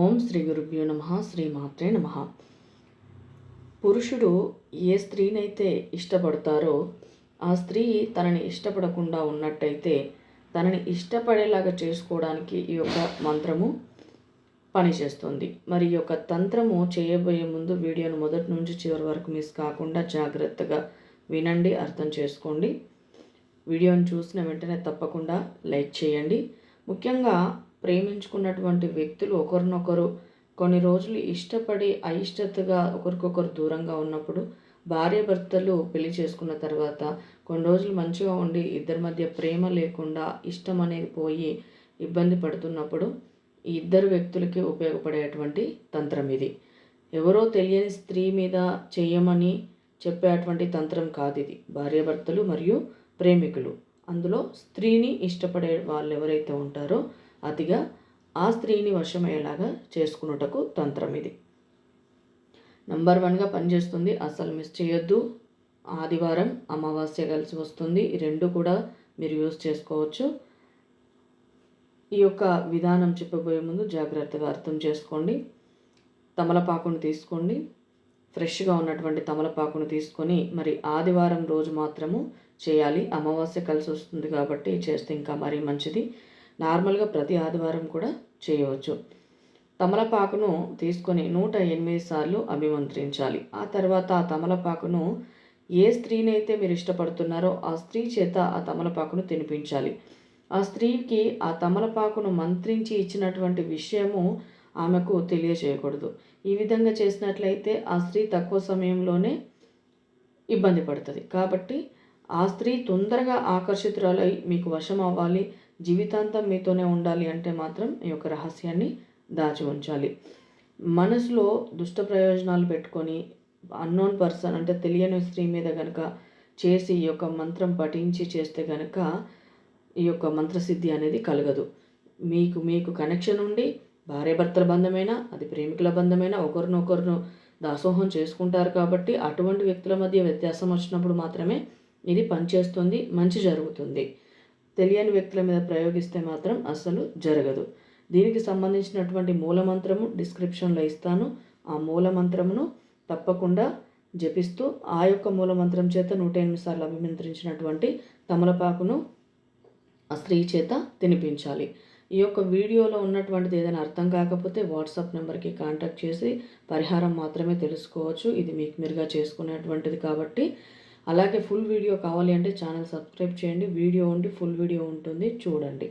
ఓం శ్రీ గురుభ్యో నమ శ్రీ మాత్రే నమ. పురుషుడు ఏ స్త్రీనైతే ఇష్టపడతారో ఆ స్త్రీ తనని ఇష్టపడకుండా ఉన్నట్టయితే తనని ఇష్టపడేలాగా చేసుకోవడానికి ఈ యొక్క మంత్రము పనిచేస్తుంది. మరి ఈ యొక్క తంత్రము చేయబోయే ముందు వీడియోను మొదటి నుంచి చివరి వరకు మిస్ కాకుండా జాగ్రత్తగా వినండి అర్థం చేసుకోండి. వీడియోను చూసిన వెంటనే తప్పకుండా లైక్ చేయండి. ముఖ్యంగా ప్రేమించుకున్నటువంటి వ్యక్తులు ఒకరినొకరు కొన్ని రోజులు ఇష్టపడి అయిష్టతగా ఒకరికొకరు దూరంగా ఉన్నప్పుడు భార్య భర్తలు పెళ్ళి చేసుకున్న తర్వాత కొన్ని రోజులు మంచిగా ఉండి ఇద్దరి మధ్య ప్రేమ లేకుండా ఇష్టం అనేది పోయి ఇబ్బంది పడుతున్నప్పుడు ఈ ఇద్దరు వ్యక్తులకి ఉపయోగపడేటువంటి తంత్రం ఇది. ఎవరో తెలియని స్త్రీ మీద చేయమని చెప్పేటువంటి తంత్రం కాదు ఇది. భార్యాభర్తలు మరియు ప్రేమికులు. అందులో స్త్రీని ఇష్టపడే వాళ్ళు ఎవరైతే ఉంటారో అతిగా ఆ స్త్రీని వశమయ్యేలాగా చేసుకున్నటకు తంత్రం ఇది. నంబర్ వన్గా పనిచేస్తుంది. అసలు మిస్ చేయొద్దు. ఆదివారం అమావాస్య కలిసి వస్తుంది. ఈ రెండు కూడా మీరు యూజ్ చేసుకోవచ్చు. ఈ యొక్క విధానం చెప్పబోయే ముందు జాగ్రత్తగా అర్థం చేసుకోండి. తమలపాకును తీసుకోండి. ఫ్రెష్గా ఉన్నటువంటి తమలపాకును తీసుకొని మరి ఆదివారం రోజు మాత్రము చేయాలి. అమావాస్య కలిసి వస్తుంది కాబట్టి చేస్తే ఇంకా మరీ మంచిది. నార్మల్గా ప్రతి ఆదివారం కూడా చేయవచ్చు. తమలపాకును తీసుకొని నూట ఎనిమిది సార్లు అభిమంత్రించాలి. ఆ తర్వాత ఆ తమలపాకును ఏ స్త్రీనైతే మీరు ఇష్టపడుతున్నారో ఆ స్త్రీ చేత ఆ తమలపాకును తినిపించాలి. ఆ స్త్రీకి ఆ తమలపాకును మంత్రించి ఇచ్చినటువంటి విషయము ఆమెకు తెలియజేయకూడదు ఈ విధంగా చేసినట్లయితే ఆ స్త్రీ తక్కువ సమయంలోనే ఇబ్బంది పడుతుంది. కాబట్టి ఆ స్త్రీ తొందరగా ఆకర్షితురాలై మీకు వశం అవ్వాలి జీవితాంతం మీతోనే ఉండాలి అంటే మాత్రం ఈ యొక్క రహస్యాన్ని దాచి ఉంచాలి. మనసులో దుష్ట ప్రయోజనాలు పెట్టుకొని అన్నోన్ పర్సన్ అంటే తెలియని స్త్రీ మీద కనుక చేసి ఈ యొక్క మంత్రం పఠించి చేస్తే కనుక ఈ యొక్క మంత్రసిద్ధి అనేది కలగదు. మీకు మీకు కనెక్షన్ ఉండి భార్యాభర్తల బంధమైనా అది ప్రేమికుల బంధమైనా ఒకరినొకరును దాసోహం చేసుకుంటారు కాబట్టి అటువంటి వ్యక్తుల మధ్య వ్యత్యాసం వచ్చినప్పుడు మాత్రమే ఇది పనిచేస్తుంది మంచి జరుగుతుంది. తెలియని వ్యక్తుల మీద ప్రయోగిస్తే మాత్రం అస్సలు జరగదు. దీనికి సంబంధించినటువంటి మూలమంత్రము డిస్క్రిప్షన్లో ఇస్తాను. ఆ మూలమంత్రమును తప్పకుండా జపిస్తూ ఆ యొక్క మూలమంత్రం చేత నూట ఎనిమిది సార్లు అభిమంత్రించినటువంటి తమలపాకును ఆ స్త్రీ చేత తినిపించాలి. ఈ యొక్క వీడియోలో ఉన్నటువంటిది ఏదైనా అర్థం కాకపోతే వాట్సాప్ నెంబర్కి కాంటాక్ట్ చేసి పరిహారం మాత్రమే తెలుసుకోవచ్చు. ఇది మీకు మీరుగా చేసుకునేటువంటిది కాబట్టి అలాగే ఫుల్ వీడియో కావాలి అంటే ఛానల్ సబ్స్క్రైబ్ చేయండి. వీడియో ఉండి ఫుల్ వీడియో ఉంటుంది. చూడండి.